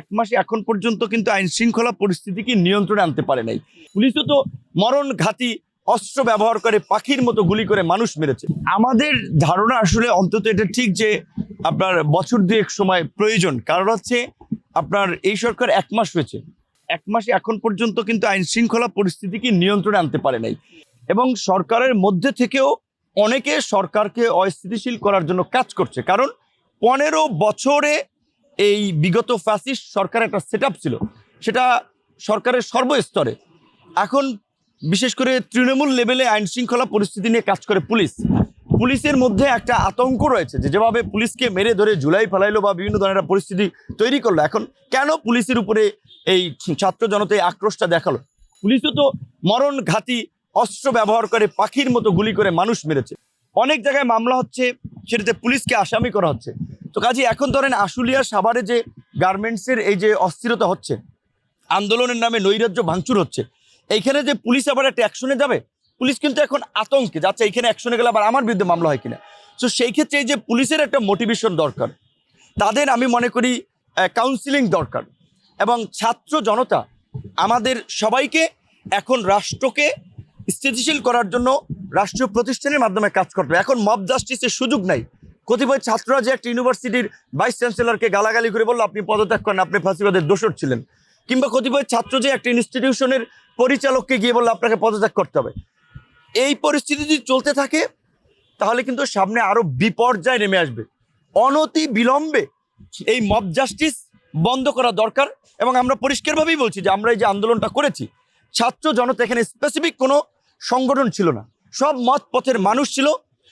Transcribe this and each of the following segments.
এক মাসে এখন পর্যন্ত কিন্তু আইন শৃঙ্খলা পরিস্থিতিকে নিয়ন্ত্রণে আনতে পারে নাই। পুলিশও তো মরণ ঘাতি অস্ত্র ব্যবহার করে পাখির মতো গুলি করে মানুষ মেরেছে। আমাদের ধারণা আসলে অন্তত এটা ঠিক যে আপনার বছর দুয়েক সময় প্রয়োজন। কারণ হচ্ছে আপনার এই সরকার এক মাস হয়েছে। এক মাসে এখন পর্যন্ত কিন্তু আইন শৃঙ্খলা পরিস্থিতিকে নিয়ন্ত্রণে আনতে পারে নাই। এবং সরকারের মধ্যে থেকেও অনেকে সরকারকে অস্থিতিশীল করার জন্য কাজ করছে। কারণ পনেরো বছরে এই বিগত ফ্যাসিস্ট সরকার একটা সেট ছিল। সেটা সরকারের সর্বস্তরে। এখন বিশেষ করে তৃণমূল লেভেলে আইন শৃঙ্খলা পরিস্থিতি নিয়ে কাজ করে পুলিশ। পুলিশের মধ্যে একটা আতঙ্ক রয়েছে যে যেভাবে পুলিশকে মেরে ধরে জুলাই ফেলাইলো বা বিভিন্ন ধরনের পরিস্থিতি তৈরি করল, এখন কেন পুলিশের উপরে এই ছাত্র জনতায় আক্রোশটা দেখাল? পুলিশও তো মরণ ঘাতি অস্ত্র ব্যবহার করে পাখির মতো গুলি করে মানুষ মেরেছে। অনেক জায়গায় মামলা হচ্ছে, সেটাতে পুলিশকে আসামি করা হচ্ছে। তো কাজে, এখন ধরেন আশুলিয়া সাভারে যে গার্মেন্টসের এই যে অস্থিরতা হচ্ছে, আন্দোলনের নামে নৈরাজ্য ভাঙচুর হচ্ছে, এইখানে যে পুলিশ আবার একটা অ্যাকশনে যাবে? পুলিশ কিন্তু এখন আতঙ্কে, যাচ্ছে এইখানে অ্যাকশনে গেলে আবার আমার বিরুদ্ধে মামলা হয় কিনা? তো সেই ক্ষেত্রে এই যে পুলিশের একটা মোটিভেশন দরকার, তাদের আমি মনে করি কাউন্সিলিং দরকার এবং ছাত্র জনতা আমাদের সবাইকে এখন রাষ্ট্রকে স্থিতিশীল করার জন্য রাষ্ট্রীয় প্রতিষ্ঠানের মাধ্যমে কাজ করবে। এখন মব জাস্টিসের সুযোগ নাই। কতিপয় ছাত্ররা যে একটা ইউনিভার্সিটির ভাইস চ্যান্সেলরকে গালাগালি করে বলল, আপনি পদত্যাগ করেন, আপনি ফাঁসিবাদের দোষর ছিলেন। কিংবা কতিপয় ছাত্র যে একটা ইনস্টিটিউশনের পরিচালককে গিয়ে বলল, আপনাকে পদত্যাগ করতে হবে। এই পরিস্থিতি যদি চলতে থাকে, তাহলে কিন্তু সামনে আরও বিপর্যয় নেমে আসবে। অনতি বিলম্বে এই মব জাস্টিস বন্ধ করা দরকার এবং আমরা পরিষ্কারভাবেই বলছি যে আমরা এই যে আন্দোলনটা করেছি, ছাত্র জনতা এখানে স্পেসিফিক কোনো সংগঠন ছিল না। সব মত পথের মানুষ ছিল।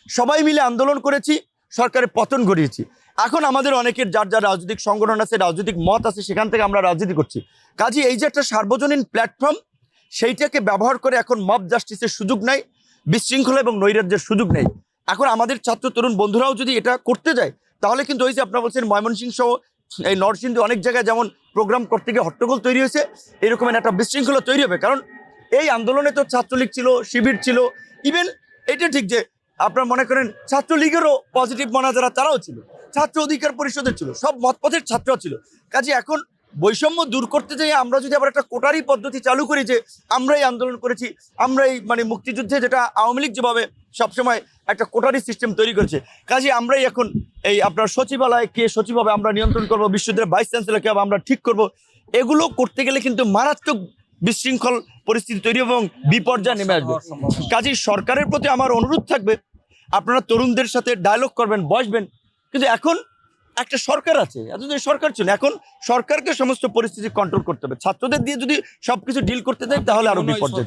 সবাই মিলে আন্দোলন করেছি। সরকারের পতন ঘটিয়েছি। এখন আমাদের অনেকের যার যার রাজনৈতিক সংগঠন আছে, রাজনৈতিক মত আছে, সেখান থেকে আমরা রাজনীতি করছি। কাজে এই যে একটা সার্বজনীন প্ল্যাটফর্ম সেইটাকে ব্যবহার করে এখন মব জাস্টিসের সুযোগ নাই, বিশৃঙ্খলা এবং নৈরাজ্যের সুযোগ নেই। এখন আমাদের ছাত্র তরুণ বন্ধুরাও যদি এটা করতে যায়, তাহলে কিন্তু ওই যে আপনারা বলছেন ময়মনসিংহ সহ এই নরসিংদী অনেক জায়গায় যেমন প্রোগ্রাম করতে গিয়ে হট্টগোল তৈরি হয়েছে এরকমের একটা বিশৃঙ্খলা তৈরি হবে। কারণ এই আন্দোলনে তো ছাত্রলীগ ছিল, শিবির ছিল ইভেন এটা ঠিক যে আপনারা মনে করেন ছাত্রলীগেরও পজিটিভ মনা যারা তারাও ছিল, ছাত্র অধিকার পরিষদের ছিল, সব মতপথের ছাত্র ছিল। কাজে এখন বৈষম্য দূর করতে যাই আমরা যদি আবার একটা কোটারি পদ্ধতি চালু করি যে আমরাই আন্দোলন করেছি, আমরাই মানে মুক্তিযুদ্ধে যেটা আওয়ামী লীগ যেভাবে সবসময় একটা কোটারি সিস্টেম তৈরি করেছে, কাজে আমরাই এখন এই আপনার সচিবালয় কে সচিব হবে আমরা নিয়ন্ত্রণ করব, বিশ্ববিদ্যালয়ের ভাইস চ্যান্সেলর কে আমরা ঠিক করব, এগুলো করতে গেলে কিন্তু মারাত্মক বিশৃঙ্খল পরিস্থিতি তৈরি এবং বিপর্যয় নেমে আসবে। কাজেই সরকারের প্রতি আমার অনুরোধ থাকবে আপনারা তরুণদের সাথে ডায়লগ করবেন বসবেন। কিন্তু এখন একটা সরকার আছে এতদিন সরকার ছিল এখন সরকারকে সমস্ত পরিস্থিতি কন্ট্রোল করতে হবে। ছাত্রদের দিয়ে যদি সবকিছু ডিল করতে দেয় তাহলে আরও বিপর্যয়।